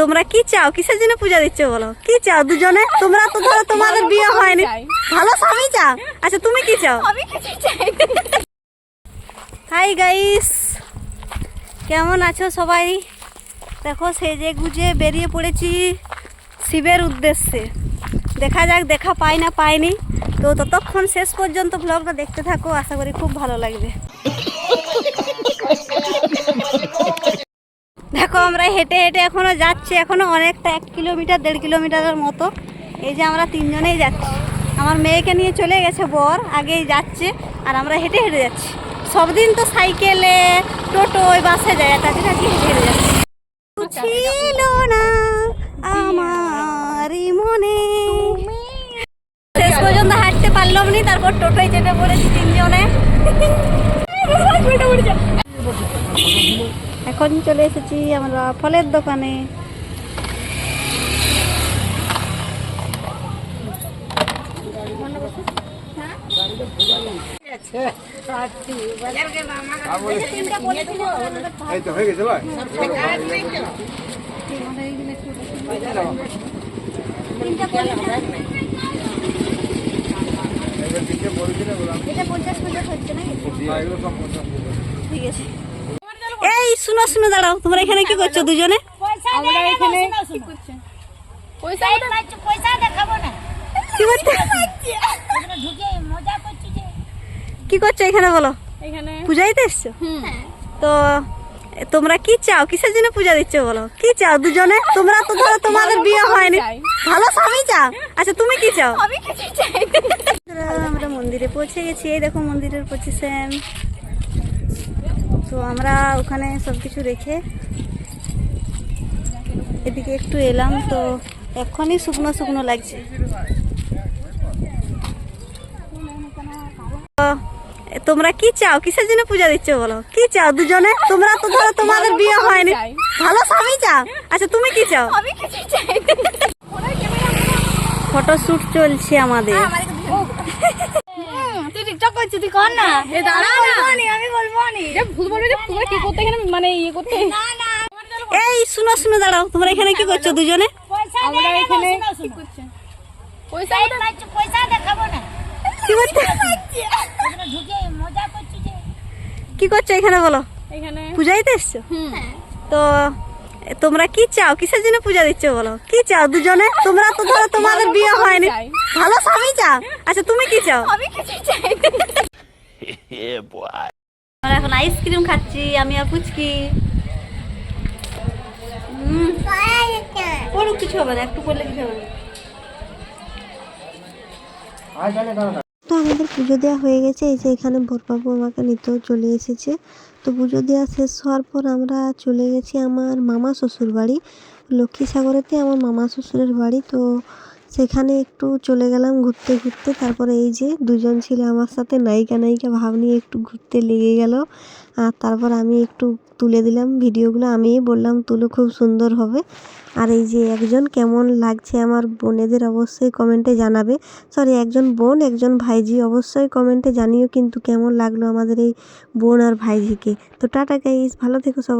তোমরা কি চাও? কিসের জন্য পূজা দিচ্ছ বলো? কি চাও দুজনে? তোমরা তো ধরো তোমাদের বিয়ে হয়নি। ভালো স্বামী চাও? আচ্ছা তুমি কি চাও? হাই গাইস কেমন আছো সবাই? দেখো সেজে গুজে বেরিয়ে পড়েছি শিবের উদ্দেশ্যে। দেখা যাক দেখা পাই না পাইনি। তো ততক্ষণ শেষ পর্যন্ত ব্লগটা দেখতে থাকো আশা করি খুব ভালো লাগবে। দেখো, আমরা হেঁটে হেঁটে এখনও যাচ্ছি, এখনও অনেকটা এক কিলোমিটার, দেড় কিলোমিটারের মতো। এই যে আমরা তিনজনেই যাচ্ছি। আমার মেয়েকে নিয়ে চলে গেছে বর, আগেই যাচ্ছে, আর আমরা হেঁটে হেঁটে যাচ্ছি। সব দিন তো সাইকেলে টোটোয় বাসে যায় তাদের আজকে হেঁটে হেঁটে যাচ্ছি। ছিল না আমারই মনে। শেষ পর্যন্ত হাঁটতে পারলাম তারপর টোটোয় চেপে পড়েছি তিনজনে। এখন চলে এসেছি আমরা ফলের দোকানে এটা পঞ্চাশ পঞ্চাশ হচ্ছে না। ঠিক আছে এই শুনো শুনো দাঁড়াও। তোমরা এখানে কি করছ দুজনে? আমরা এখানে পয়সা পয়সা দেখাবো না। কি করছ এখানে ঢুকে মজা করছি যে। কি করছ এখানে বলো? এখানে। পূজাইতে এসছো? তো তোমরা কি চাও? কিসের জন্য পূজা দিচ্ছ বলো? কি চাও দুজনে? তোমরা তো ধরো তোমাদের বিয়ে হয়নি। ভালো স্বামী চাও? আচ্ছা তুমি কি চাও? আমি আমরা মন্দিরে পৌঁছে গেছি। এই দেখো মন্দিরের পজিশন। তো আমরা ওখানে সব কিছু রেখে এদিকে একটু এলাম তো এখনই শুকনো শুকনো লাগছে। তোমরা কি চাও? কিসের জন্য পূজা দিচ্ছ বলো? কি চাও দুজনে? তোমরা তো ধরো তোমাদের বিয়ে হয়নি। ভালো স্বামী চাও? আচ্ছা তুমি কি চাও? আমি কিছু চাই। ফটো শুট চলছে আমাদের। তুই টিকটক করছিস তুই কর না। এ দাঁড়া না। আমি বলব নি। যে ভূত বলবে যে তোমরা কি করতে এখানে মানে ইয়ে করতে? না না এই শুনো শুনো দাঁড়াও। তোমরা এখানে কি করছ দুজনে? আমরা এখানে কি করছে? পয়সা পয়সা দেখাবো না। কি করছ? এখানে ঢুকে মজা করছি যে। কি করছ এখানে বলো? এখানে পূজাইতে এসছো? তো এ, তোমরা কি চাও? কিসের জন্য পূজা দিচ্ছ বলো? কি চাও দুজনে? তোমরা তো ধরো তোমাদের বিয়ে হয়নি। ভালো স্বামী চাও? আচ্ছা তুমি কি চাও? আমি কিছু চাই আমরা এখন আইসক্রিম খাচ্ছি আমি আর পুচকি হুম, পড়ুক কিছু হবে না একটু পড়লে কিছু হবে না। তো আমাদের পুজো দেওয়া হয়ে গেছে। এই যে এখানে ভোরবাবু আমাকে নিতেও চলে এসেছে। তো পুজো দেওয়া শেষ হওয়ার পর আমরা চলে গেছি আমার মামা শ্বশুর বাড়ি। লক্ষ্মী সাগরেতে আমার মামা শ্বশুরের বাড়ি। তো সেখানে একটু চলে গেলাম ঘুরতে ঘুরতে। তারপরে এই যে দুজন ছিল আমার সাথে নায়িকা নায়িকা ভাব নিয়ে একটু ঘুরতে লেগে গেল। আর তারপর আমি একটু তুলে দিলাম ভিডিওগুলো, আমিই বললাম তুলো খুব সুন্দর হবে। আর এই যে একজন কেমন লাগছে আমার বোনেদের অবশ্যই কমেন্টে জানাবে। সরি একজন বোন, একজন ভাইজি অবশ্যই কমেন্টে জানিও কিন্তু কেমন লাগল আমাদের এই বোন আর ভাইজিকে তো টাটা গাইস ভালো থেকো সব